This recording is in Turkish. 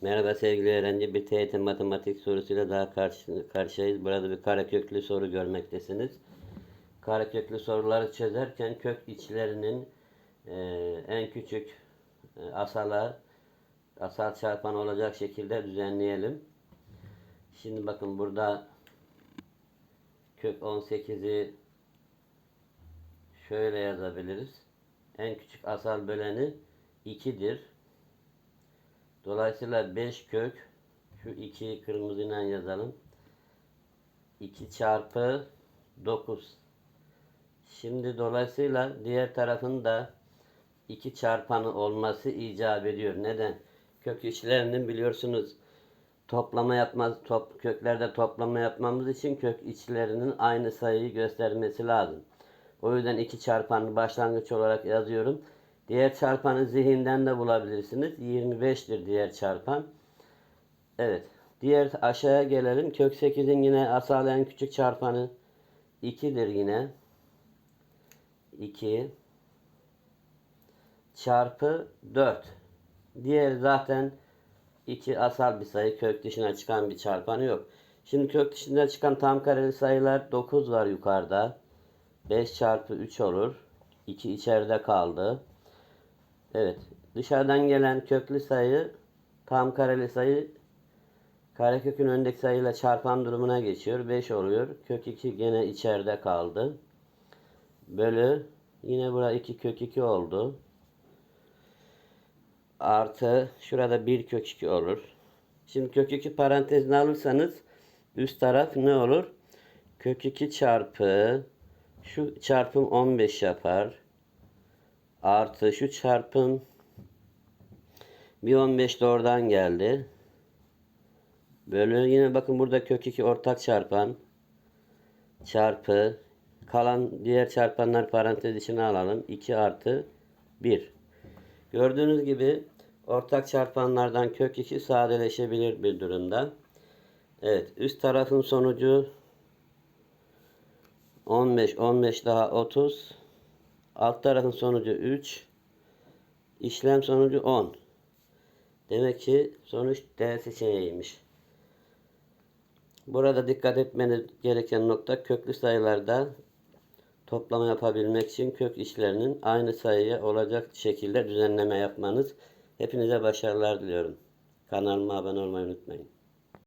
Merhaba sevgili öğrenci. Bir TYT matematik sorusuyla daha karşı, karşıyayız. Burada bir kareköklü soru görmektesiniz. Kareköklü soruları çözerken kök içlerinin e, en küçük e, asala asal çarpan olacak şekilde düzenleyelim. Şimdi bakın burada kök 18'i şöyle yazabiliriz. En küçük asal böleni 2'dir. Dolayısıyla 5 kök şu 2'yi kırmızıyla yazalım. 2 çarpı 9. Şimdi dolayısıyla diğer tarafın da 2 çarpanı olması icap ediyor. Neden? Kök içlerinin biliyorsunuz toplama yapmaz top köklerde toplama yapmamız için kök içlerinin aynı sayıyı göstermesi lazım. O yüzden 2 çarpanı başlangıç olarak yazıyorum. Diğer çarpanı zihinden de bulabilirsiniz. 25'tir diğer çarpan. Evet. Diğer aşağıya gelelim. Kök 8'in yine asal en küçük çarpanı 2'dir yine. 2 çarpı 4. Diğer zaten 2 asal bir sayı. Kök dışına çıkan bir çarpanı yok. Şimdi kök dışına çıkan tam kareli sayılar 9 var yukarıda. 5 çarpı 3 olur. 2 içeride kaldı. Evet. Dışarıdan gelen köklü sayı tam kareli sayı karekökün öndeki sayıyla çarpan durumuna geçiyor. 5 oluyor. Kök 2 gene içeride kaldı. Bölü yine burada 2 kök 2 oldu. Artı şurada 1 kök 2 olur. Şimdi kök 2 parantezine alırsanız üst taraf ne olur? Kök 2 çarpı şu çarpım 15 yapar. Artı şu çarpım bir 15 de oradan geldi. Bölü yine bakın burada kök 2 ortak çarpan çarpı kalan diğer çarpanlar parantez içine alalım. 2 artı 1. Gördüğünüz gibi ortak çarpanlardan kök 2 sadeleşebilir bir durumda. Evet üst tarafın sonucu 15 15 daha 30 alt tarafın sonucu 3 işlem sonucu 10 demek ki sonuç D seçeneğiymiş. Burada dikkat etmeniz gereken nokta köklü sayılarda toplama yapabilmek için kök işlerinin aynı sayıya olacak şekilde düzenleme yapmanız. Hepinize başarılar diliyorum. Kanalıma abone olmayı unutmayın.